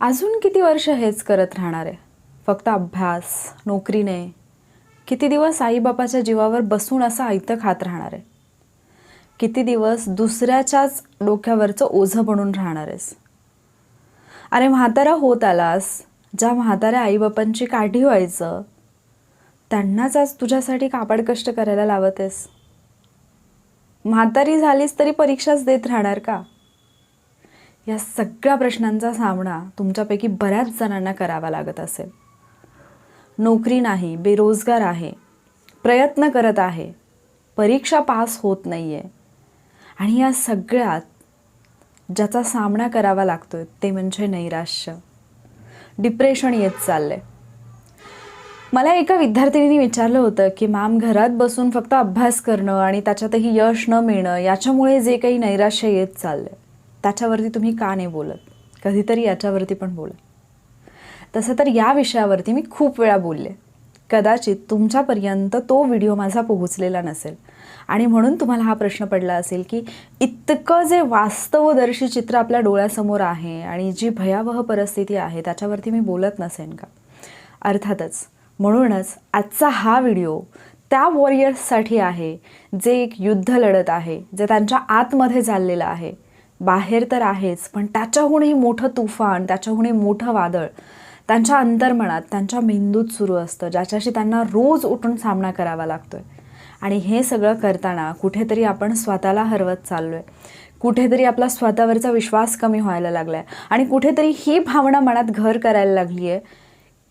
अजून किती वर्ष हेच करत राहणार आहे? फक्त अभ्यास नोकरीने. किती दिवस आईबापाच्या जीवावर बसून असं आयतं खात राहणार आहे? किती दिवस दुसऱ्याच्याच डोक्यावरचं ओझं बनून राहणार आहेस? अरे म्हातारा होत आलास ज्या म्हाताऱ्या आईबापांची काठी व्हायचं त्यांनाच आज तुझ्यासाठी कापड कष्ट करायला लावत आहेस म्हातारी झालीस तरी परीक्षाच देत राहणार का? या सगळ्या प्रश्नांचा सामना तुमच्यापैकी बऱ्याच जणांना करावा लागत असेल. नोकरी नाही बेरोजगार आहे प्रयत्न करत आहे परीक्षा पास होत नाही आहे आणि या सगळ्यात ज्याचा सामना करावा लागतोय ते म्हणजे नैराश्य. डिप्रेशन येत चाललं आहे मला एका विद्यार्थिनीने विचारलं होतं की मॅम घरात बसून फक्त अभ्यास करणं आणि त्याच्यातही यश न मिळणं याच्यामुळे जे काही नैराश्य येत चाललं आहे त्याच्यावरती तुम्ही का नाही बोलत? कधीतरी याच्यावरती पण बोला तसं तर या विषयावरती मी खूप वेळा बोलले. कदाचित तुमच्यापर्यंत तो व्हिडिओ माझा पोहोचलेला नसेल. आणि म्हणून तुम्हाला हा प्रश्न पडला असेल की इतकं जे वास्तवदर्शी चित्र आपल्या डोळ्यासमोर आहे आणि जी भयावह परिस्थिती आहे त्याच्यावरती मी बोलत नसेन का? अर्थातच म्हणूनच आजचा हा व्हिडिओ त्या वॉरियर्ससाठी आहे जे एक युद्ध लढत आहे जे त्यांच्या आतमध्ये चाललेलं आहे. बाहेर तर आहेच पण त्याच्याहूनही मोठं तुफान त्याच्याहूनही मोठं वादळ त्यांच्या अंतर्मनात त्यांच्या मेंदूत सुरू असतं ज्याच्याशी त्यांना रोज उठून सामना करावा लागतोय. आणि हे सगळं करताना कुठेतरी आपण स्वतःला हरवत चाललोय. कुठेतरी आपला स्वतःवरचा विश्वास कमी व्हायला लागलाय. आणि कुठेतरी ही भावना मनात घर करायला लागली आहे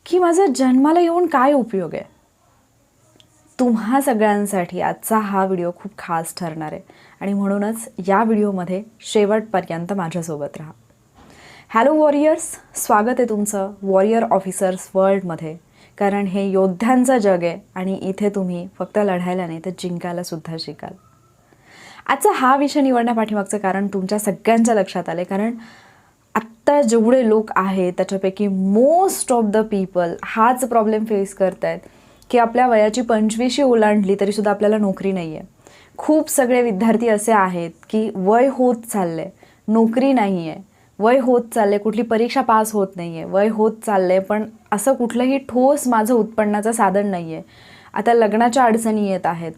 की माझा जन्माला येऊन काय उपयोग आहे? तुम्हा सगळ्यांसाठी आजचा हा व्हिडिओ खूप खास ठरणार आहे. आणि म्हणूनच या व्हिडिओमध्ये शेवटपर्यंत माझ्यासोबत राहा. हॅलो वॉरियर्स स्वागत आहे तुमचं वॉरियर ऑफिसर्स वर्ल्डमध्ये कारण हे योद्ध्यांचं जग आहे आणि इथे तुम्ही फक्त लढायला नाही तर जिंकायला सुद्धा शिकाल. आजचा हा विषय निवडण्यापाठीमागचं कारण तुमच्या सगळ्यांच्या लक्षात आलं कारण आत्ता जेवढे लोक आहेत त्याच्यापैकी मोस्ट ऑफ द पीपल हाच प्रॉब्लेम फेस करत आहेत की आपल्या वयाची पंचवीशी ओलांडली तरीसुद्धा आपल्याला नोकरी नाही आहे खूप सगळे विद्यार्थी असे आहेत की वय होत चालले नोकरी नाही आहे वय होत चाललंय. कुठली परीक्षा पास होत नाही आहे वय होत चाललंय. पण असं कुठलंही ठोस माझं उत्पन्नाचं साधन नाही आहे आता लग्नाच्या अडचणी येत आहेत.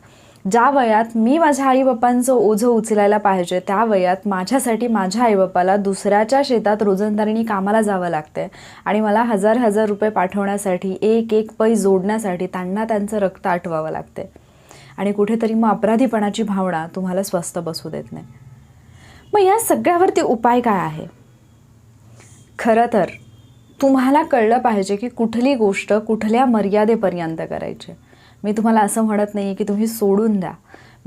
ज्या वयात मी माझ्या आईबापांचं ओझं उचलायला पाहिजे त्या वयात माझ्यासाठी माझ्या आईबापाला दुसऱ्याच्या शेतात रोजंदारीने कामाला जावं लागते आणि मला हजार हजार रुपये पाठवण्यासाठी एक एक पै जोडण्यासाठी त्यांना त्यांचं रक्त आठवावं लागते आणि कुठेतरी मग अपराधीपणाची भावना तुम्हाला स्वस्त बसू देत नाही. मग या सगळ्यावरती उपाय काय आहे? खरं तर तुम्हाला कळलं पाहिजे की कुठली गोष्ट कुठल्या मर्यादेपर्यंत करायची. मी तुम्हाला असं म्हणत नाही की तुम्ही सोडून द्या.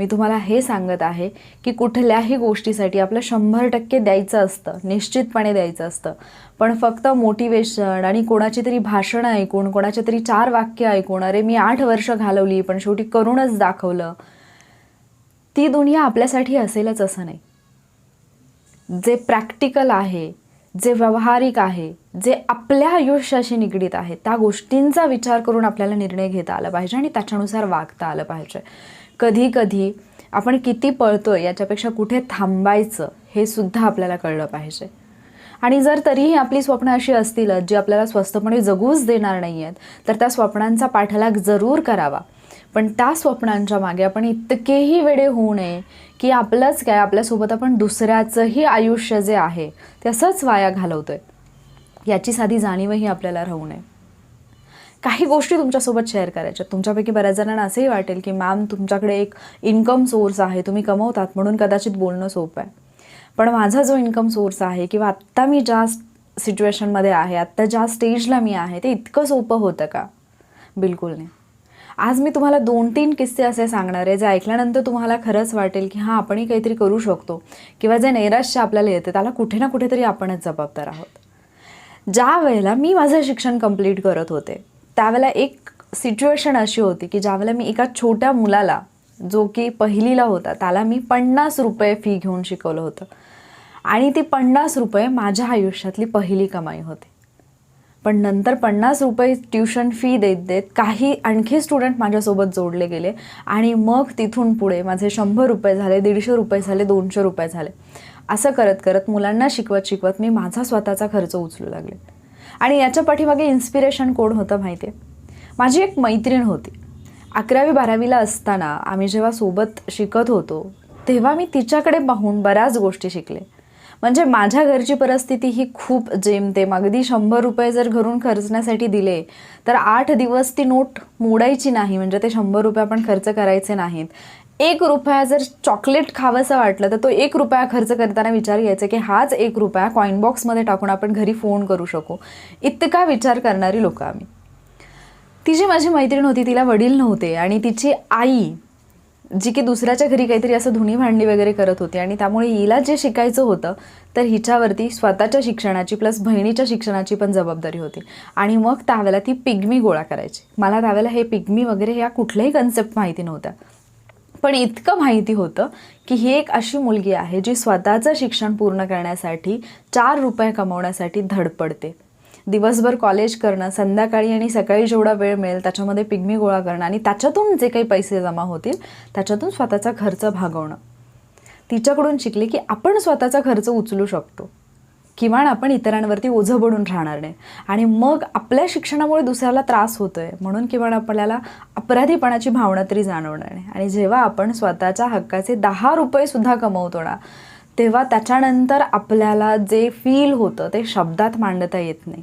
मी तुम्हाला हे सांगत आहे की कुठल्याही गोष्टीसाठी आपलं शंभर टक्के द्यायचं असतं निश्चितपणे द्यायचं असतं. पण फक्त मोटिवेशन आणि कोणाची तरी भाषणं ऐकून कोणाचे तरी चार वाक्य ऐकून अरे मी आठ वर्ष घालवली पण शेवटी करूनच दाखवलं ती दुनिया आपल्यासाठी असेलच असं नाही. जे प्रॅक्टिकल आहे जे व्यावहारिक आहे जे आपल्या आयुष्याशी निगडीत आहे त्या गोष्टींचा विचार करून आपल्याला निर्णय घेता आला पाहिजे आणि त्याच्यानुसार वागता आलं पाहिजे. कधी कधी आपण किती पळतो आहे याच्यापेक्षा कुठे थांबायचं हे सुद्धा आपल्याला कळलं पाहिजे. आणि जर तरीही आपली स्वप्न अशी असतीलच जी आपल्याला स्वस्तपणे जगूच देणार नाही आहेत तर त्या स्वप्नांचा पाठलाग जरूर करावा. पण त्या स्वप्नांच्या मागे आपण इतकेही वेळे होऊ नये की आपलंच काय आपल्यासोबत आपण दुसऱ्याचंही आयुष्य जे आहे ते असंच वाया आहे याची साधी जाणीवही आपल्याला राहू नये. काही गोष्टी तुमच्यासोबत शेअर करायच्या. तुमच्यापैकी बऱ्याच जणांना असंही वाटेल की मॅम तुमच्याकडे एक इन्कम सोर्स आहे. तुम्ही कमवतात म्हणून कदाचित बोलणं सोपं आहे. पण माझा जो इन्कम सोर्स आहे किंवा आत्ता मी ज्या सिच्युएशनमध्ये आहे आत्ता ज्या स्टेजला मी आहे ते इतकं सोपं होतं का? बिलकुल नाही. आज मी तुम्हाला दोन तीन किस्से असे सांगणार आहे जे ऐकल्यानंतर तुम्हाला खरंच वाटेल की हां आपणही काहीतरी करू शकतो. किंवा जे नैराश्य आपल्याला येतं त्याला कुठे ना कुठेतरी आपणच जबाबदार आहोत. ज्या वेळेला मी माझं शिक्षण कंप्लीट करत होते त्यावेळेला एक सिच्युएशन अशी होती की ज्यावेळेला मी एका छोट्या मुलाला जो की पहिलीला होता त्याला मी पन्नास रुपये फी घेऊन शिकवलं होतं. आणि ती पन्नास रुपये माझ्या आयुष्यातली पहिली कमाई होती. पण नंतर पन्नास रुपये ट्युशन फी देत देत काही आणखी स्टुडंट माझ्यासोबत जोडले गेले आणि मग तिथून पुढे माझे शंभर रुपये झाले दीडशे रुपये झाले दोनशे रुपये झाले. असं करत करत मुलांना शिकवत शिकवत मी माझा स्वतःचा खर्च उचलू लागले. आणि याच्या पाठीमागे इन्स्पिरेशन कोण होतं माहिती आहे? माझी एक मैत्रीण होती. अकरावी बारावीला असताना आम्ही जेव्हा सोबत शिकत होतो तेव्हा मी तिच्याकडे पाहून बऱ्याच गोष्टी शिकले. म्हणजे माझ्या घरची परिस्थिती ही खूप जेमतेम अगदी शंभर रुपये जर घरून खर्चण्यासाठी दिले तर आठ दिवस ती नोट मोडायची नाही. म्हणजे ते शंभर रुपये आपण खर्च करायचे नाहीत. एक रुपया जर चॉकलेट खावंसं वाटलं तर तो एक रुपया खर्च करताना विचार यायचा की हाच एक रुपया कॉईन बॉक्समध्ये टाकून आपण घरी फोन करू शकू. इतका विचार करणारी लोकं आम्ही. ती जी माझी मैत्रीण होती तिला वडील नव्हते आणि तिची आई जी की दुसऱ्याच्या घरी काहीतरी असं धुणी भांडी वगैरे करत होती आणि त्यामुळे हिला जे शिकायचं होतं तर हिच्यावरती स्वतःच्या शिक्षणाची प्लस बहिणीच्या शिक्षणाची पण जबाबदारी होती. आणि मग त्यावेळेला ती पिग्मी गोळा करायची. मला त्यावेळेला हे पिग्मी वगैरे ह्या कुठल्याही कन्सेप्ट माहिती नव्हत्या. पण इतकं माहिती होतं की ही एक अशी मुलगी आहे जी स्वतःचं शिक्षण पूर्ण करण्यासाठी चार रुपये कमवण्यासाठी धडपडते. दिवसभर कॉलेज करणं संध्याकाळी आणि सकाळी जेवढा वेळ मिळेल त्याच्यामध्ये पिग्मी गोळा करणं आणि त्याच्यातून जे काही पैसे जमा होतील त्याच्यातून स्वतःचा खर्च भागवणं. तिच्याकडून शिकले की आपण स्वतःचा खर्च उचलू शकतो. किमान आपण इतरांवरती ओझं बनून राहणार नाही. आणि मग आपल्या शिक्षणामुळे दुसऱ्याला त्रास होतोय. म्हणून किमान आपल्याला अपराधीपणाची भावना तरी जाणवणार नाही. आणि जेव्हा आपण स्वतःच्या हक्काचे दहा रुपये सुद्धा कमवतो ना तेव्हा त्याच्यानंतर आपल्याला जे फील होतं ते शब्दात मांडता येत नाही.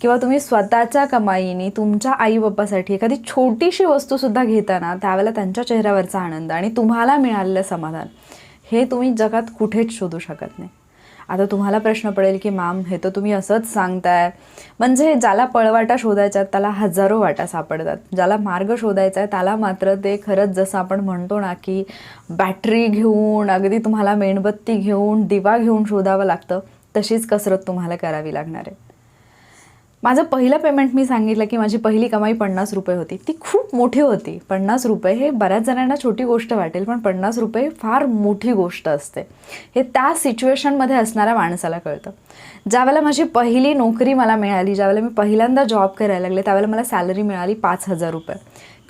किंवा तुम्ही स्वतःच्या कमाईने तुमच्या आई बाप्पासाठी एखादी छोटीशी वस्तूसुद्धा घेताना त्यावेळेला त्यांच्या चेहऱ्यावरचा आनंद आणि तुम्हाला मिळालेलं समाधान हे तुम्ही जगात कुठेच शोधू शकत नाही. आता तुम्हाला प्रश्न पडेल की मॅम हे तर तुम्ही असंच सांगताय. म्हणजे ज्याला पळवाटा शोधायच्या त्याला हजारो वाटा सापडतात. ज्याला मार्ग शोधायचा आहे त्याला मात्र ते खरंच जसं आपण म्हणतो ना की बॅटरी घेऊन अगदी तुम्हाला मेणबत्ती घेऊन दिवा घेऊन शोधावं लागतं तशीच कसरत तुम्हाला करावी लागणार आहे. माझं पहिलं पेमेंट मी सांगितलं की माझी पहिली कमाई पन्नास रुपये होती. ती खूप मोठी होती. पन्नास रुपये हे बऱ्याच जणांना छोटी गोष्ट वाटेल पण पन्नास रुपये फार मोठी गोष्ट असते. हे त्या सिच्युएशनमध्ये असणाऱ्या माणसाला कळतं. ज्यावेळेला माझी पहिली नोकरी मला मिळाली ज्यावेळेला मी पहिल्यांदा जॉब करायला लागले त्यावेळेला मला सॅलरी मिळाली पाच हजार रुपये.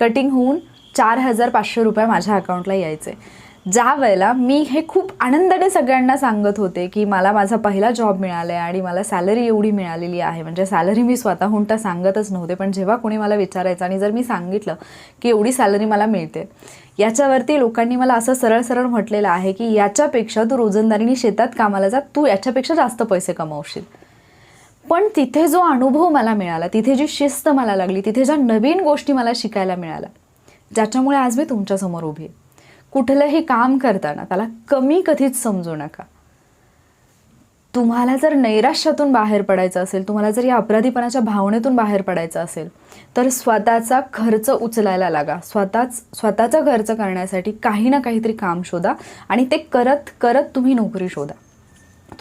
कटिंग होऊन चार हजार पाचशे रुपये माझ्या अकाउंटला यायचे. ज्या वेळेला मी हे खूप आनंदाने सगळ्यांना सांगत होते की मला माझा पहिला जॉब मिळाला आहे आणि मला सॅलरी एवढी मिळालेली आहे. म्हणजे सॅलरी मी स्वतःहून तर सांगतच नव्हते पण जेव्हा कोणी मला विचारायचं आणि जर मी सांगितलं की एवढी सॅलरी मला मिळते याच्यावरती लोकांनी मला असं सरळ सरळ म्हटलेलं आहे की याच्यापेक्षा तू रोजंदारीने शेतात कामाला जा तू याच्यापेक्षा जास्त पैसे कमावशील. पण तिथे जो अनुभव मला मिळाला तिथे जी शिस्त मला लागली तिथे ज्या नवीन गोष्टी मला शिकायला मिळाल्या ज्याच्यामुळे आज मी तुमच्यासमोर उभी आहे. कुठलंही काम करताना त्याला कमी कधीच समजू नका. तुम्हाला जर नैराश्यातून बाहेर पडायचं असेल तुम्हाला जर या अपराधीपणाच्या भावनेतून बाहेर पडायचं असेल तर स्वतःचा खर्च उचलायला लागा. स्वतःच स्वतःचा खर्च करण्यासाठी काही ना काहीतरी काम शोधा आणि ते करत करत तुम्ही नोकरी शोधा.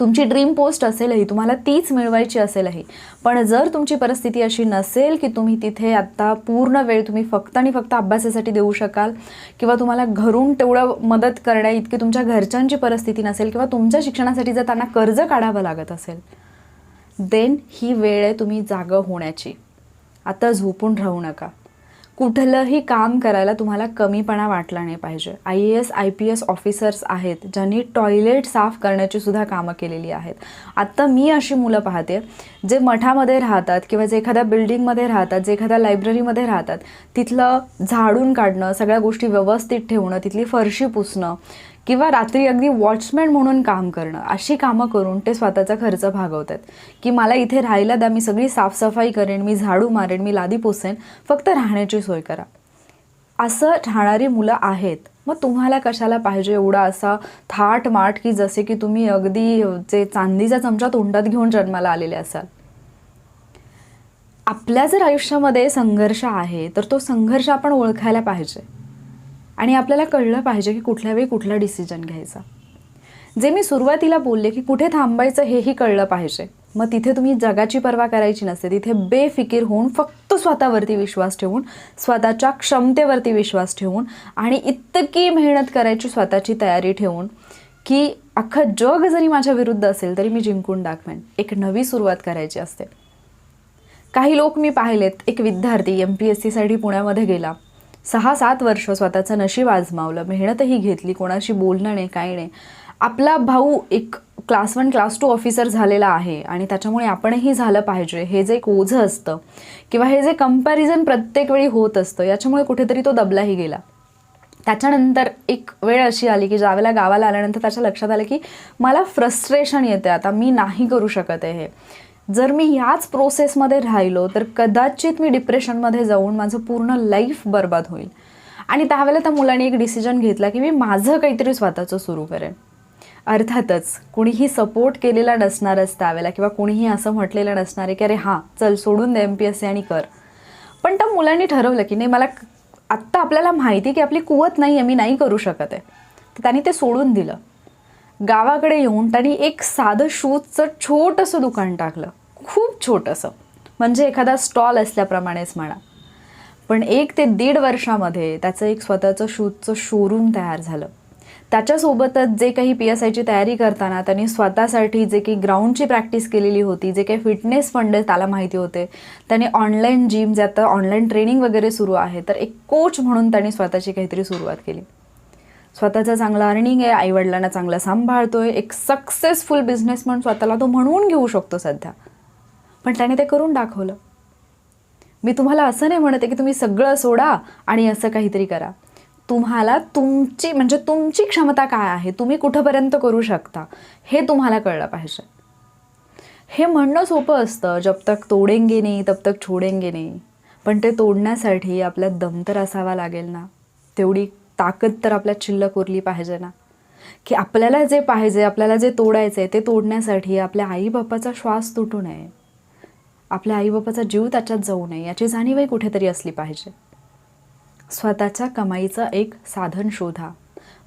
तुमची ड्रीम पोस्ट असेलही तुम्हाला तीच मिळवायची असेलही. पण जर तुमची परिस्थिती अशी नसेल की तुम्ही तिथे आत्ता पूर्ण वेळ तुम्ही फक्त आणि फक्त अभ्यासासाठी देऊ शकाल किंवा तुम्हाला घरून तेवढं मदत करण्या इतकी तुमच्या घरच्यांची परिस्थिती नसेल किंवा तुमच्या शिक्षणासाठी जर त्यांना कर्ज काढावं लागत असेल देन ही वेळ आहे तुम्ही जागं होण्याची. आता झोपून राहू नका. कुठलंही काम करायला तुम्हाला कमीपणा वाटला नाही पाहिजे. I A S I P S officers आहेत ज्यांनी टॉयलेट साफ करण्याची सुद्धा कामं केलेली आहेत. आत्ता मी अशी मुलं पाहते जे मठामध्ये राहतात किंवा जे एखाद्या बिल्डिंगमध्ये राहतात जे एखाद्या लायब्ररीमध्ये राहतात तिथलं झाडून काढणं सगळ्या गोष्टी व्यवस्थित ठेवणं तिथली फरशी पुसणं किंवा रात्री अगदी वॉचमॅन म्हणून काम करणं अशी कामं करून ते स्वतःचा खर्च भागवतात. की मला इथे राहायला द्या मी सगळी साफसफाई करेन मी झाडू मारेन मी लादी पुसेन फक्त राहण्याची सोय करा. असं राहणारी मुलं आहेत. मग तुम्हाला कशाला पाहिजे एवढा असा थाट माट की जसे की तुम्ही अगदी जे चांदीचा चमचा तोंडात घेऊन जन्माला आलेले असाल? आपल्या जर आयुष्यामध्ये संघर्ष आहे तर तो संघर्ष आपण ओळखायला पाहिजे. आणि आपल्याला कळलं पाहिजे की कुठल्या वेळी कुठला डिसिजन घ्यायचा. जे मी सुरुवातीला बोलले की कुठे थांबायचं हेही कळलं पाहिजे. मग तिथे तुम्ही जगाची पर्वा करायची नसते. तिथे बेफिकीर होऊन फक्त स्वतःवरती विश्वास ठेवून स्वतःच्या क्षमतेवरती विश्वास ठेवून आणि इतकी मेहनत करायची स्वतःची तयारी ठेवून की अख्खं जग जरी माझ्या विरुद्ध असेल तरी मी जिंकून दाखवेन. एक नवी सुरुवात करायची असते. काही लोक मी पाहिलेत. एक विद्यार्थी एम पी एस सीसाठी पुण्यामध्ये गेला. सहा सात वर्ष स्वतःचं नशीब आजमावलं. मेहनतही घेतली कोणाशी बोलणं नाही काही नाही. आपला भाऊ एक class one class two officer झालेला आहे आणि त्याच्यामुळे आपणही झालं पाहिजे. हे जे एक ओझं असतं किंवा हे जे कंपॅरिझन प्रत्येक वेळी होत असतं याच्यामुळे कुठेतरी तो दबलाही गेला. त्याच्यानंतर एक वेळ अशी आली की ज्यावेळेला गावाला आल्यानंतर त्याच्या लक्षात आलं की मला फ्रस्ट्रेशन येते आता मी नाही करू शकत आहे हे. जर मी ह्याच प्रोसेसमध्ये राहिलो तर कदाचित मी डिप्रेशनमध्ये जाऊन माझं पूर्ण लाईफ बर्बाद होईल. आणि त्यावेळेला त्या मुलाने एक डिसिजन घेतला की मी माझं काहीतरी स्वतःचं सुरू करेन. अर्थातच कुणीही सपोर्ट केलेला नसणारच त्यावेळेला किंवा कुणीही असं म्हटलेलं नसणार आहे की अरे हां चल सोडून दे एम पी एस सी आणि कर. पण त्या मुलांनी ठरवलं की नाही मला आत्ता आपल्याला माहिती की आपली कुवत नाही आहे मी नाही करू शकत आहे. तर त्यांनी ते सोडून दिलं. गावाकडे येऊन त्यांनी एक साधं शूजचं छोटंसं दुकान टाकलं. खूप छोटंसं. म्हणजे एखादा स्टॉल असल्याप्रमाणेच म्हणा. पण एक ते दीड वर्षामध्ये त्याचं एक स्वतःचं शूजचं शोरूम तयार झालं. त्याच्यासोबतच जे काही पी एस आयची तयारी करताना त्यांनी स्वतःसाठी जे काही ग्राउंडची प्रॅक्टिस केलेली होती जे काही फिटनेस फंड त्याला माहिती होते त्यांनी ऑनलाईन जिम जे आता ऑनलाईन ट्रेनिंग वगैरे सुरू आहे तर एक कोच म्हणून त्यांनी स्वतःची काहीतरी सुरुवात केली. स्वतःचं चांगलं अर्निंग आहे आईवडिलांना चांगलं सांभाळतोय एक सक्सेसफुल बिझनेस म्हणून स्वतःला तो म्हणून घेऊ शकतो सध्या. पण त्याने ते करून दाखवलं. मी तुम्हाला असं नाही म्हणते की तुम्ही सगळं सोडा आणि असं काहीतरी करा. तुम्हाला तुमची म्हणजे तुमची क्षमता काय आहे तुम्ही कुठंपर्यंत करू शकता हे तुम्हाला कळलं पाहिजे. हे म्हणणं सोपं असतं जब तक तोडेंगे नाही तब तक छोडेंगे नाही. पण ते तोडण्यासाठी आपल्यात दम तर असावा लागेल ना. तेवढी ताकद तर आपल्या शिल्लक उरली पाहिजे ना. की आपल्याला जे पाहिजे आपल्याला जे तोडायचं आहे ते तोडण्यासाठी आपल्या आईबापाचा श्वास तुटू नये. आपल्या आईबापाचा जीव त्याच्यात जाऊ नये याची जाणीवही कुठेतरी असली पाहिजे. स्वतःच्या कमाईचं एक साधन शोधा.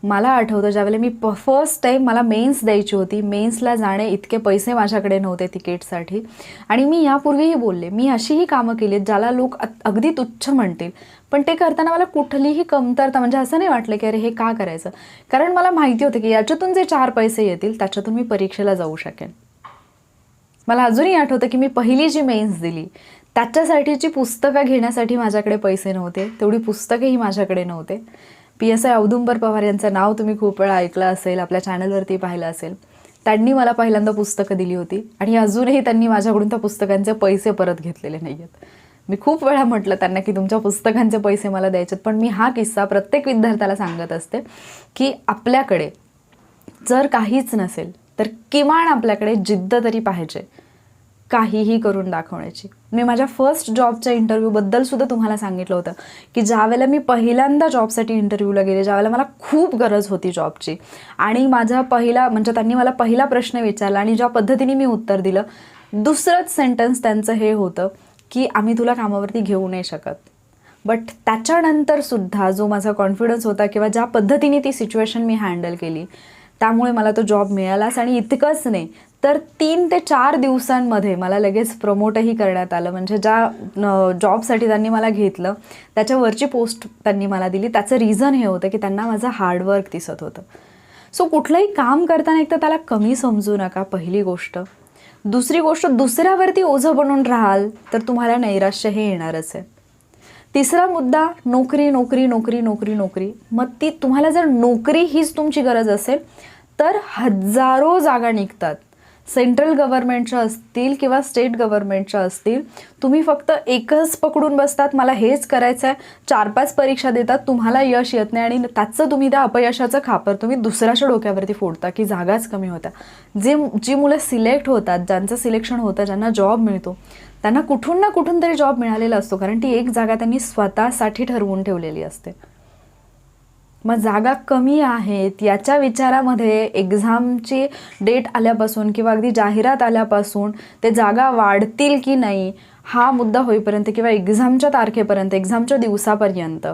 मला आठवतं ज्यावेळेला मी प फर्स्ट टाईम मला मेन्स द्यायची होती. मेन्सला जाणे इतके पैसे माझ्याकडे नव्हते तिकीटसाठी. आणि मी यापूर्वीही बोलले मी अशीही कामं केली आहेत ज्याला लोक अगदी तुच्छ म्हणतील. पण ते करताना मला कुठलीही कमतरता म्हणजे असं नाही वाटलं की अरे हे का करायचं? कारण मला माहिती होतं की याच्यातून जे चार पैसे येतील त्याच्यातून मी परीक्षेला जाऊ शकेन. मला अजूनही आठवतं की मी पहिली जी मेन्स दिली त्याच्यासाठीची पुस्तकं घेण्यासाठी माझ्याकडे पैसे नव्हते. तेवढी पुस्तकंही माझ्याकडे नव्हते. P S I Audumbar Pawar यांचं नाव तुम्ही खूप वेळा ऐकलं असेल आपल्या चॅनलवरती पाहिलं असेल. त्यांनी मला पहिल्यांदा पुस्तकं दिली होती आणि अजूनही त्यांनी माझ्याकडून त्या पुस्तकांचे पैसे परत घेतलेले नाही आहेत मी खूप वेळा म्हटलं त्यांना की तुमच्या पुस्तकांचे पैसे मला द्यायचेत पण मी हा किस्सा प्रत्येक विद्यार्थ्याला सांगत असते की आपल्याकडे जर काहीच नसेल तर किमान आपल्याकडे जिद्द तरी पाहिजे. काहीही करून दाखवण्याची. मी माझ्या फर्स्ट जॉबच्या इंटरव्ह्यूबद्दल सुद्धा तुम्हाला सांगितलं होतं की ज्यावेळेला मी पहिल्यांदा जॉबसाठी इंटरव्ह्यूला गेले ज्यावेळेला मला खूप गरज होती जॉबची आणि माझा पहिला म्हणजे त्यांनी मला पहिला प्रश्न विचारला आणि ज्या पद्धतीने मी उत्तर दिलं दुसरंच सेंटेन्स त्यांचं हे होतं की आम्ही तुला कामावरती घेऊ नाही शकत. बट त्याच्यानंतर सुद्धा जो माझा कॉन्फिडन्स होता किंवा ज्या पद्धतीने ती सिच्युएशन मी हँडल केली त्यामुळे मला तो जॉब मिळालाच आणि इतकंच नाही तर तीन ते चार दिवसांमध्ये मला लगेच प्रमोटही करण्यात आलं. म्हणजे ज्या जॉबसाठी त्यांनी मला घेतलं त्याच्यावरची पोस्ट त्यांनी मला दिली. त्याचं रिझन हे होतं की त्यांना माझं हार्डवर्क दिसत होतं. सो कुठलंही काम करताना एक तर त्याला कमी समजू नका पहिली गोष्ट. दुसरी गोष्ट दुसऱ्यावरती ओझं बनून राहाल तर तुम्हाला नैराश्य हे येणारच आहे. तिसरा मुद्दा नोकरी नोकरी नोकरी नोकरी नोकरी. मग ती तुम्हाला जर नोकरी हीच तुमची गरज असेल तर हजारो जागा निघतात. सेंट्रल गव्हर्नमेंटच्या असतील किंवा स्टेट गव्हर्नमेंटच्या असतील तुम्ही फक्त एकच पकडून बसतात मला हेच करायचं आहे चार पाच परीक्षा देतात तुम्हाला यश येत नाही आणि त्याचं तुम्ही त्या अपयशाचं खापर तुम्ही दुसऱ्याच्या डोक्यावरती फोडता की जागाच कमी होत्या. जे जी मुलं सिलेक्ट होतात ज्यांचं सिलेक्शन होतं ज्यांना जॉब मिळतो त्यांना कुठून ना कुठून तरी जॉब मिळालेला असतो कारण ती एक जागा त्यांनी स्वतःसाठी ठरवून ठेवलेली असते. मग जागा कमी आहेत याच्या विचारामध्ये एक्झामची डेट आल्यापासून किंवा अगदी जाहिरात आल्यापासून ते जागा वाढतील की नाही हा मुद्दा होईपर्यंत किंवा एक्झामच्या तारखेपर्यंत एक्झामच्या दिवसापर्यंत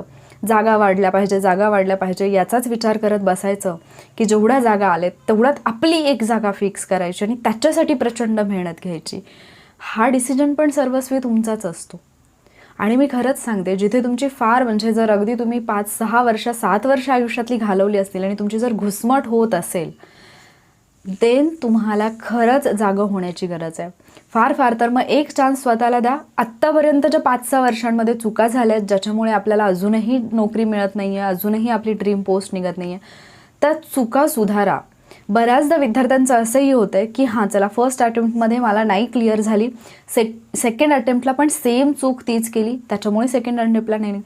जागा वाढल्या पाहिजे जागा वाढल्या पाहिजे याचाच विचार करत बसायचं की जेवढ्या जागा आल्यात तेवढ्यात आपली एक जागा फिक्स करायची आणि त्याच्यासाठी प्रचंड मेहनत घ्यायची. हा डिसिजन पण सर्वस्वी तुमचाच असतो. आणि मी खरंच सांगते जिथे तुमची फार म्हणजे जर अगदी तुम्ही पाच सहा वर्ष सात वर्ष आयुष्यातली घालवली असतील आणि तुमची जर घुसमट होत असेल देन तुम्हाला खरंच जागं होण्याची गरज आहे. फार फार तर मग एक चान्स स्वतःला द्या. आत्तापर्यंतच्या पाच सहा वर्षांमध्ये चुका झाल्या आहेत ज्याच्यामुळे आपल्याला अजूनही नोकरी मिळत नाही आहे अजूनही आपली ड्रीम पोस्ट निघत नाही आहे त्या चुका सुधारा. बऱ्याचदा विद्यार्थ्यांचं असंही होतं आहे की हां चला फर्स्ट अटेम्प्टमध्ये मला नाही क्लिअर झाली. सेक सेकंड अटेम्प्टला पण सेम चूक तीच केली. त्याच्यामुळे सेकंड अटेम्प्टला नाही.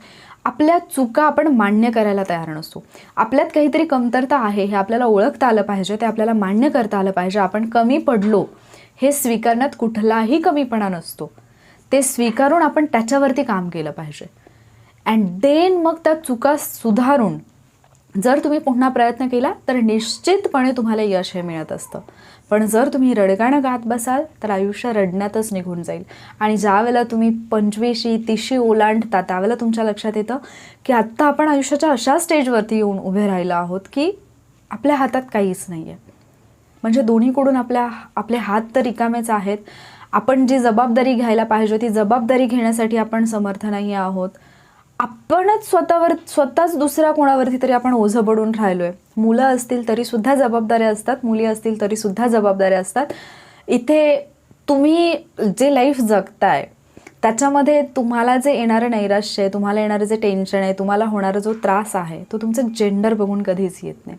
आपल्या चुका आपण मान्य करायला तयार नसतो. आपल्यात काहीतरी कमतरता आहे हे आपल्याला ओळखता आलं पाहिजे ते आपल्याला मान्य करता आलं पाहिजे. आपण कमी पडलो हे स्वीकारण्यात कुठलाही कमीपणा नसतो. ते स्वीकारून आपण त्याच्यावरती काम केलं पाहिजे. अँड देन मग त्या चुका सुधारून जर तुम्ही पुन्हा प्रयत्न केला तर निश्चितपणे तुम्हाला यश हे मिळत असतं. पण जर तुम्ही रडगाणं गात बसाल तर आयुष्य रडण्यातच निघून जाईल. आणि ज्या वेळेला तुम्ही पंचवीशी तिशी ओलांडता त्यावेळेला तुमच्या लक्षात येतं की आत्ता आपण आयुष्याच्या अशा स्टेजवरती येऊन उभे राहिलो आहोत की आपल्या हातात काहीच नाही आहे म्हणजे दोन्हीकडून आपल्या आपले हात तर रिकामेच आहेत. आपण जी जबाबदारी घ्यायला पाहिजे ती जबाबदारी घेण्यासाठी आपण समर्थ नाही आहोत. आपणच स्वतःवर स्वतःच दुसऱ्या कोणावरती तरी आपण ओझं पडून राहिलो आहे मुलं असतील तरीसुद्धा जबाबदाऱ्या असतात मुली असतील तरीसुद्धा जबाबदाऱ्या असतात. इथे तुम्ही जे लाईफ जगताय त्याच्यामध्ये तुम्हाला जे येणारं नैराश्य आहे तुम्हाला येणारं जे टेन्शन आहे तुम्हाला होणारा जो त्रास आहे तो तुमचं जेंडर बघून कधीच येत नाही.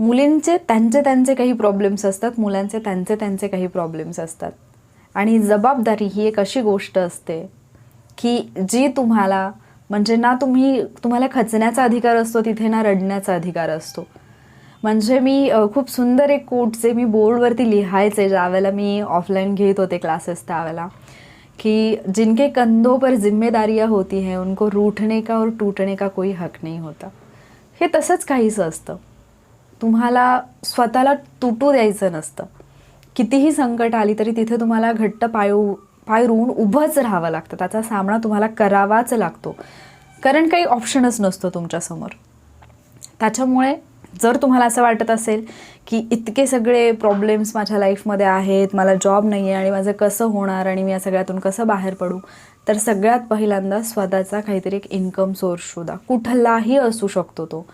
मुलींचे त्यांचे त्यांचे काही प्रॉब्लेम्स असतात मुलांचे त्यांचे त्यांचे काही प्रॉब्लेम्स असतात. आणि जबाबदारी ही एक अशी गोष्ट असते की जी तुम्हाला म्हणजे ना तुम्ही तुम्हाला खचण्याचा अधिकार असतो तिथे ना रडण्याचा अधिकार असतो. म्हणजे मी खूप सुंदर एक कोट जे मी बोर्डवरती लिहायचे ज्यावेळेला मी ऑफलाईन घेत होते क्लासेस त्यावेळेला की जिनके कंधों पर जिम्मेदारियाँ होती हैं उनको रूठने का और टूटने का कोई हक नहीं होता. हे तसंच काहीच असतं. तुम्हाला स्वतःला तुटू द्यायचं नसतं. कितीही संकट आली तरी तिथे तुम्हाला घट्ट पाय पाय रोवून उभंच राहावं लागतं. त्याचा सामना तुम्हाला करावाच लागतो. कारण काही ऑप्शनच नसतो तुमच्यासमोर. त्याच्यामुळे जर तुम्हाला असं वाटत असेल की इतके सगळे प्रॉब्लेम्स माझ्या लाईफमध्ये आहेत मला जॉब नाही आहे आणि माझं कसं होणार आणि मी या सगळ्यातून कसं बाहेर पडू तर सगळ्यात पहिल्यांदा स्वतःचा काहीतरी एक इन्कम सोर्स शोधा. कुठलाही असू शकतो तो.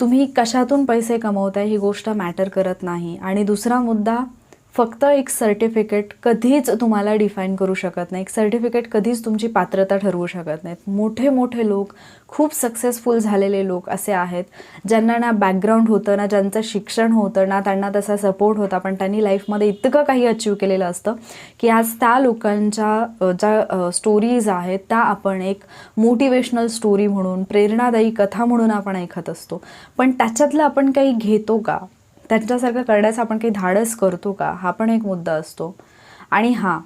तुम्ही कशातून पैसे कमवताय ही गोष्ट मॅटर करत नाही. आणि दुसरा मुद्दा फक्त एक सर्टिफिकेट कधीच तुम्हाला डिफाईन करू शकत नाही. एक सर्टिफिकेट कधीच तुमची पात्रता ठरवू शकत नाहीत. मोठे मोठे लोक खूप सक्सेसफुल झालेले लोक असे आहेत ज्यांना ना बॅकग्राऊंड होतं ना ज्यांचं शिक्षण होतं ना त्यांना तसा सपोर्ट होता पण त्यांनी लाईफमध्ये इतकं काही अचीव केलेलं असतं की आज त्या लोकांच्या ज्या स्टोरीज आहेत त्या आपण एक मोटिवेशनल स्टोरी म्हणून प्रेरणादायी कथा म्हणून आपण ऐकत असतो. पण त्याच्यातलं आपण काही घेतो का? त्यांच्यासारखं करण्याचं आपण काही धाडस करतो का? हा पण एक मुद्दा असतो. आणि हां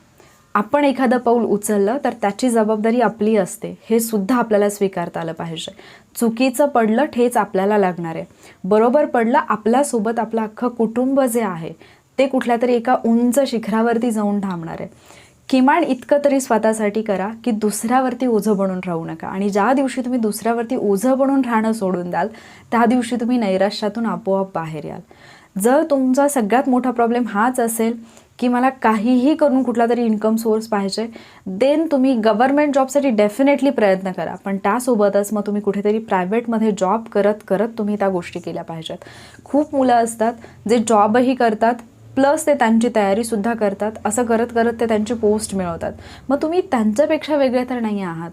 आपण एखादं पाऊल उचललं तर त्याची जबाबदारी आपली असते. हे सुद्धा आपल्याला स्वीकारता आलं पाहिजे. चुकीचं पडलं ठेच आपल्याला लागणार आहे. बरोबर पडलं आपल्यासोबत आपलं अख्खं कुटुंब जे आहे ते कुठल्या तरी एका उंच शिखरावरती जाऊन थांबणार आहे. किमान इतकं तरी स्वतःसाठी करा की दुसऱ्यावरती ओझं बनून राहू नका. आणि ज्या दिवशी तुम्ही दुसऱ्यावरती ओझं बनून राहणं सोडून द्याल त्या दिवशी तुम्ही नैराश्यातून आपोआप बाहेर याल. जर तुमचा सगळ्यात मोठा प्रॉब्लेम हाच असेल की मला काहीही करून कुठला तरी इन्कम सोर्स पाहिजे देन तुम्ही गव्हर्नमेंट जॉबसाठी डेफिनेटली प्रयत्न करा. पण त्यासोबतच मग तुम्ही कुठेतरी प्रायव्हेटमध्ये जॉब करत करत तुम्ही त्या गोष्टी केल्या पाहिजेत. खूप मुलं असतात जे जॉबही करतात प्लस ते त्यांची तयारीसुद्धा करतात असं करत करत ते त्यांची पोस्ट मिळवतात. मग तुम्ही त्यांच्यापेक्षा वेगळे तर नाही आहात.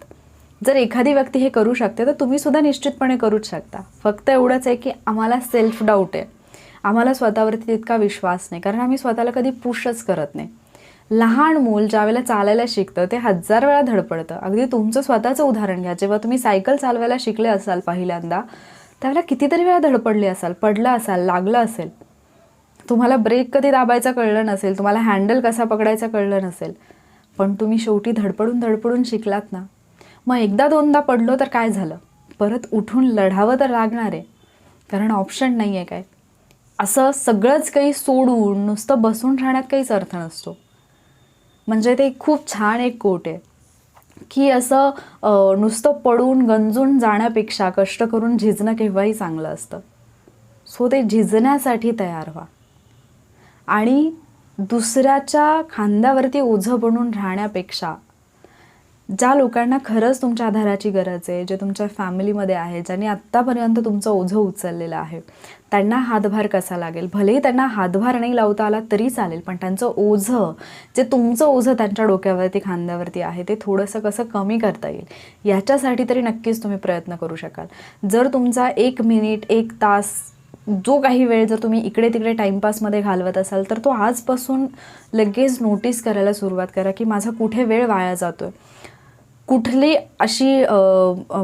जर एखादी व्यक्ती हे करू शकते तर तुम्हीसुद्धा निश्चितपणे करूच शकता. फक्त एवढंच आहे की आम्हाला सेल्फ डाऊट आहे. आम्हाला स्वतःवरती तितका विश्वास नाही कारण आम्ही स्वतःला कधी पुशच करत नाही. लहान मूल ज्यावेळेला चालायला शिकतं ते हजार वेळा धडपडतं. अगदी तुमचं स्वतःचं उदाहरण घ्या. जेव्हा तुम्ही सायकल चालवायला शिकले असाल पहिल्यांदा त्यावेळेला कितीतरी वेळा धडपडले असाल पडला असाल लागलं असेल. तुम्हाला ब्रेक कधी दाबायचा कळलं नसेल तुम्हाला हँडल कसा पकडायचा कळलं नसेल पण तुम्ही शेवटी धडपडून धडपडून शिकलात ना. मग एकदा दोनदा पडलो तर काय झालं? परत उठून लढावं तर लागणार आहे कारण ऑप्शन नाही आहे काय. असं सगळंच काही सोडून नुसतं बसून राहण्यात काहीच अर्थ नसतो. म्हणजे ते खूप छान एक कोट आहे की असं नुसतं पडून गंजून जाण्यापेक्षा कष्ट करून झिजणं केव्हाही चांगलं असतं. सो ते झिजण्यासाठी तयार व्हा. आणि दुसऱ्याच्या खांद्यावरती ओझं बनून राहण्यापेक्षा ज्या लोकांना खरंच तुमच्या आधाराची गरज आहे जे तुमच्या फॅमिलीमध्ये आहे ज्यांनी आत्तापर्यंत तुमचं ओझं उचललेलं आहे त्यांना हातभार कसा लागेल? भलेही त्यांना हातभार नाही लावता आला तरी चालेल पण त्यांचं ओझं जे तुमचं ओझं त्यांच्या डोक्यावरती खांद्यावरती आहे ते थोडंसं कसं कमी करता येईल? याच्यासाठी तरी नक्कीच तुम्ही प्रयत्न करू शकाल. जर तुमचा एक मिनिट एक तास जो काही वेळ जर तुम्ही इकडे तिकडे टाईमपासमध्ये घालवत असाल तर तो आजपासून लगेच नोटीस करायला सुरुवात करा की माझा कुठे वेळ वाया जातो आहे कुठली अशी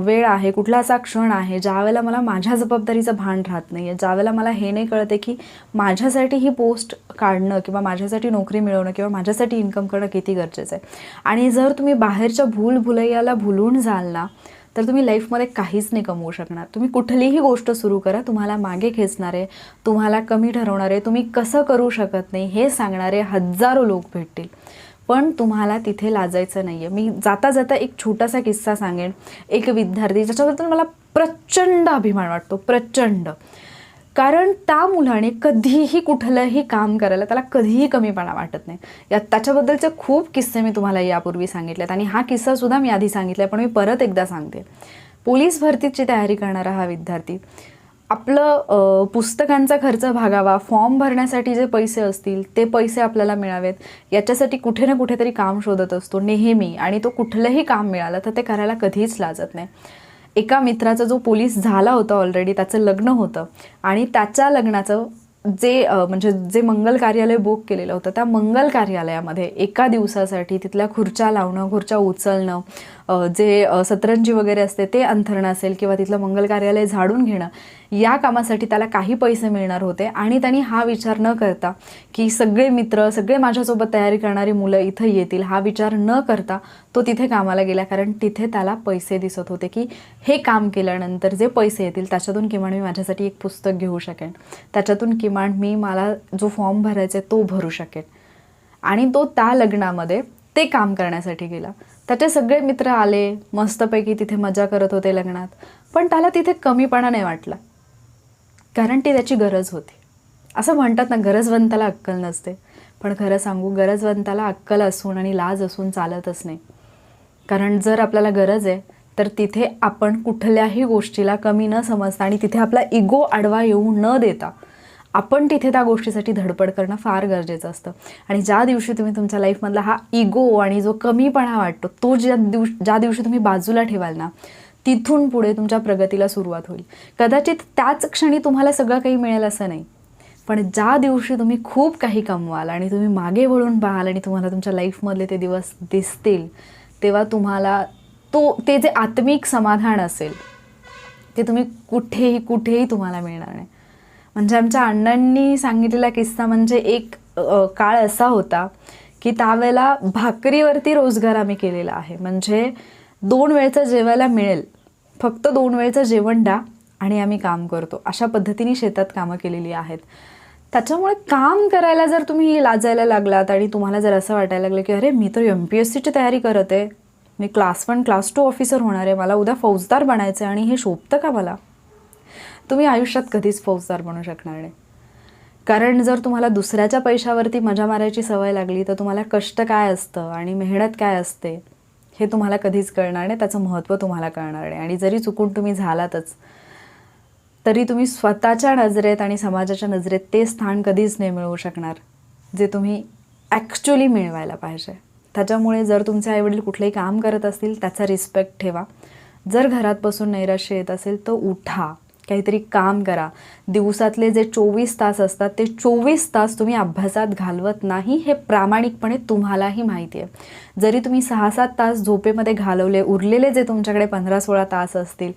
वेळ आहे कुठला असा क्षण आहे ज्यावेळेला मला माझ्या जबाबदारीचं भान राहत नाही आहे ज्यावेळेला मला हे नाही कळते की माझ्यासाठी ही पोस्ट काढणं किंवा माझ्यासाठी नोकरी मिळवणं किंवा माझ्यासाठी इन्कम करणं किती गरजेचं आहे. आणि जर तुम्ही बाहेरच्या भूलभुलैयाला भुलून जाल ना तर तुम्ही लाईफमध्ये काहीच नाही कमवू शकणार. तुम्ही कुठलीही गोष्ट सुरू करा तुम्हाला मागे खेचणारे तुम्हाला कमी ठरवणारे तुम्ही कसं करू शकत नाही हे सांगणारे हजारो लोक भेटतील. पण तुम्हाला तिथे लाजायचं नाही आहे मी जाता जाता एक छोटासा किस्सा सांगेन. एक विद्यार्थी ज्याच्याबद्दल मला प्रचंड अभिमान वाटतो. प्रचंड. कारण त्या मुलाने कधीही कुठलंही काम करायला त्याला कधीही कमीपणा वाटत नाही. या त्याच्याबद्दलचे खूप किस्से मी तुम्हाला यापूर्वी सांगितलेत आणि हा किस्सासुद्धा मी आधी सांगितला पण मी परत एकदा सांगते. पोलीस भरतीची तयारी करणारा हा विद्यार्थी आपलं पुस्तकांचा खर्च भागावा फॉर्म भरण्यासाठी जे पैसे असतील ते पैसे आपल्याला मिळावेत याच्यासाठी कुठे ना कुठेतरी काम शोधत असतो नेहमी आणि तो कुठलंही काम मिळालं तर ते करायला कधीच लाजत नाही. एका मित्राचा जो पोलीस झाला होता ऑलरेडी त्याचं लग्न होतं. आणि त्याच्या लग्नाचं जे म्हणजे जे मंगल कार्यालय बुक केलेलं होतं त्या मंगल कार्यालयामध्ये एका दिवसासाठी तिथल्या खुर्च्या लावणं खुर्च्या उचलणं जे सतरंजी वगैरे असते ते अंथरणं असेल किंवा तिथलं मंगल कार्यालय झाडून घेणं या कामासाठी त्याला काही पैसे मिळणार होते. आणि त्यांनी हा विचार न करता की सगळे मित्र सगळे माझ्यासोबत तयारी करणारी मुलं इथं येतील हा विचार न करता तो तिथे कामाला गेला. कारण तिथे त्याला पैसे दिसत होते की हे काम केल्यानंतर जे पैसे येतील त्याच्यातून किमान मी माझ्यासाठी एक पुस्तक घेऊ शकेन. त्याच्यातून किमान मी मला जो फॉर्म भरायचा आहे तो भरू शकेन. आणि तो त्या लग्नामध्ये ते काम करण्यासाठी गेला. त्याचे सगळे मित्र आले मस्तपैकी तिथे मजा करत होते लग्नात. पण त्याला तिथे कमीपणा नाही वाटला. कारण ती त्याची गरज होती. असं म्हणतात ना गरजवंताला अक्कल नसते. पण खरं सांगू गरजवंताला अक्कल असून आणि लाज असून चालतच नाही. कारण जर आपल्याला गरज आहे तर तिथे आपण कुठल्याही गोष्टीला कमी न समजता आणि तिथे आपला इगो आडवा येऊ न देता आपण तिथे त्या गोष्टीसाठी धडपड करणं फार गरजेचं असतं. आणि ज्या दिवशी तुम्ही तुमच्या लाईफमधला हा इगो आणि जो कमीपणा वाटतो तो ज्या दिवस ज्या दिवशी तुम्ही बाजूला ठेवाल ना तिथून पुढे तुमच्या प्रगतीला सुरुवात होईल. कदाचित त्याच क्षणी तुम्हाला सगळं काही मिळेल असं नाही. पण ज्या दिवशी तुम्ही खूप काही कमवाल आणि तुम्ही मागे वळून पाहाल आणि तुम्हाला तुमच्या लाईफमधले ते दिवस दिसतील तेव्हा तुम्हाला तो ते जे आत्मिक समाधान असेल ते तुम्ही कुठेही कुठेही तुम्हाला मिळणार नाही. म्हणजे आमच्या अण्णांनी सांगितलेला किस्सा म्हणजे एक काळ असा होता की त्यावेळेला भाकरीवरती रोजगार आम्ही केलेला आहे. म्हणजे दोन वेळचं जेवायला मिळेल. फक्त दोन वेळचं जेवण द्या आणि आम्ही काम करतो. अशा पद्धतीने शेतात कामं केलेली आहेत. त्याच्यामुळे काम करायला जर तुम्ही लाजायला लागलात आणि तुम्हाला जर असं वाटायला लागलं की अरे मी तर एम पी एस सीची तयारी करत आहे. मी class one class two officer होणार आहे. मला उद्या फौजदार बनायचं आहे आणि हे शोभतं का मला? तुम्ही आयुष्यात कधीच फौजदार बनू शकणार नाही. कारण जर तुम्हाला दुसऱ्याच्या पैशावरती मजा मारायची सवय लागली तर तुम्हाला कष्ट काय असतं आणि मेहनत काय असते हे तुम्हाला कधीच कळणार नाही. त्याचं महत्त्व तुम्हाला कळणार नाही. आणि जरी चुकून तुम्ही झालातच तरी तुम्ही स्वतःच्या नजरेत आणि समाजाच्या नजरेत ते स्थान कधीच नाही मिळवू शकणार जे तुम्ही ॲक्च्युली मिळवायला पाहिजे. त्याच्यामुळे जर तुमचे आईवडील कुठलंही काम करत असतील त्याचा रिस्पेक्ट ठेवा. जर घरात बसून नैराश्य येत असेल तर उठा. काहीतरी काम करा. दिवसातले जे चोवीस तास असतात ते चोवीस तास तुम्ही अभ्यासात घालवत नाही हे प्रामाणिकपणे तुम्हालाही माहिती आहे. जरी तुम्ही सहा सात तास झोपेमध्ये घालवले उरलेले जे तुमच्याकडे पंधरा सोळा तास असतील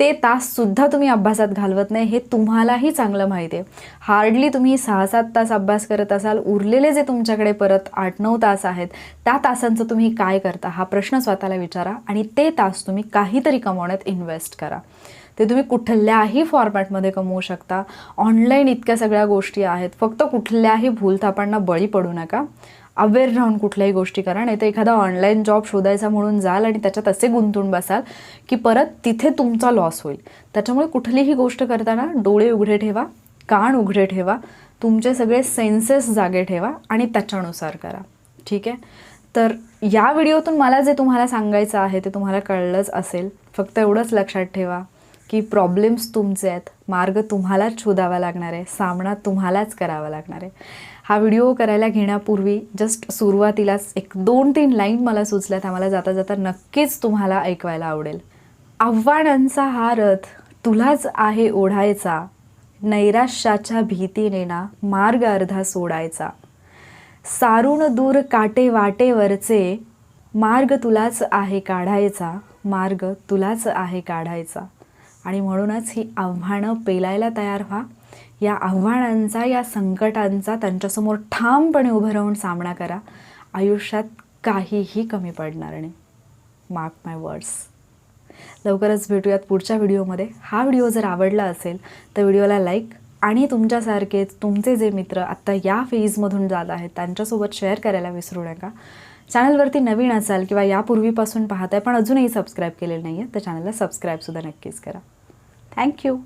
ते ताससुद्धा तुम्ही अभ्यासात घालवत नाही हे तुम्हालाही चांगलं माहिती आहे. हार्डली तुम्ही सहा सात तास अभ्यास करत असाल उरलेले जे तुमच्याकडे परत आठ नऊ तास आहेत त्या तासांचं तुम्ही काय करता हा प्रश्न स्वतःला विचारा आणि ते तास तुम्ही काहीतरी कमवण्यात इन्व्हेस्ट करा. ते तुम्ही कुठल्याही फॉर्मॅटमध्ये कमवू शकता. ऑनलाईन इतक्या सगळ्या गोष्टी आहेत. फक्त कुठल्याही भूलथापांना बळी पडू नका. अवेअर राहून कुठल्याही गोष्टी करा नाही तर एखादा ऑनलाईन जॉब शोधायचा म्हणून जाल आणि त्याच्यात असे गुंतून बसाल की परत तिथे तुमचा लॉस होईल. त्याच्यामुळे कुठलीही गोष्ट करताना डोळे उघडे ठेवा कान उघडे ठेवा तुमचे सगळे सेन्सेस जागे ठेवा आणि त्याच्यानुसार करा. ठीक आहे? तर या व्हिडिओतून मला जे तुम्हाला सांगायचं आहे ते तुम्हाला कळलंच असेल. फक्त एवढंच लक्षात ठेवा की प्रॉब्लेम्स तुमचे आहेत. मार्ग तुम्हालाच शोधावा लागणार आहे. सामना तुम्हालाच करावा लागणार आहे. हा व्हिडिओ करायला घेण्यापूर्वी जस्ट सुरुवातीलाच एक दोन तीन लाईन मला सुचल्यात. आम्हाला जाता जाता नक्कीच तुम्हाला ऐकवायला आवडेल. आव्हानांचा हा रथ तुलाच आहे ओढायचा. नैराश्याच्या भीतीने ना मार्ग अर्धा सोडायचा. सारून दूर काटे वाटेवरचे मार्ग तुलाच आहे काढायचा. मार्ग तुलाच आहे काढायचा. आणि म्हणूनच ही आव्हानं पेलायला तयार व्हा. या आव्हानांचा या संकटांचा त्यांच्यासमोर ठामपणे उभं राहून सामना करा. आयुष्यात काहीही कमी पडणार नाही. मार्क माय वर्ड्स लवकरच भेटूयात पुढच्या व्हिडिओमध्ये. हा व्हिडिओ जर आवडला असेल तर व्हिडिओला लाईक आणि तुमच्यासारखेच तुमचे जे मित्र आत्ता या फेजमधून जात आहेत त्यांच्यासोबत शेअर करायला विसरू नका. चॅनलवरती नवीन असाल किंवा यापूर्वीपासून पाहताय पण अजूनही सबस्क्राईब केलेलं नाही आहे तर चॅनलला सबस्क्राईबसुद्धा नक्कीच करा. थँक्यू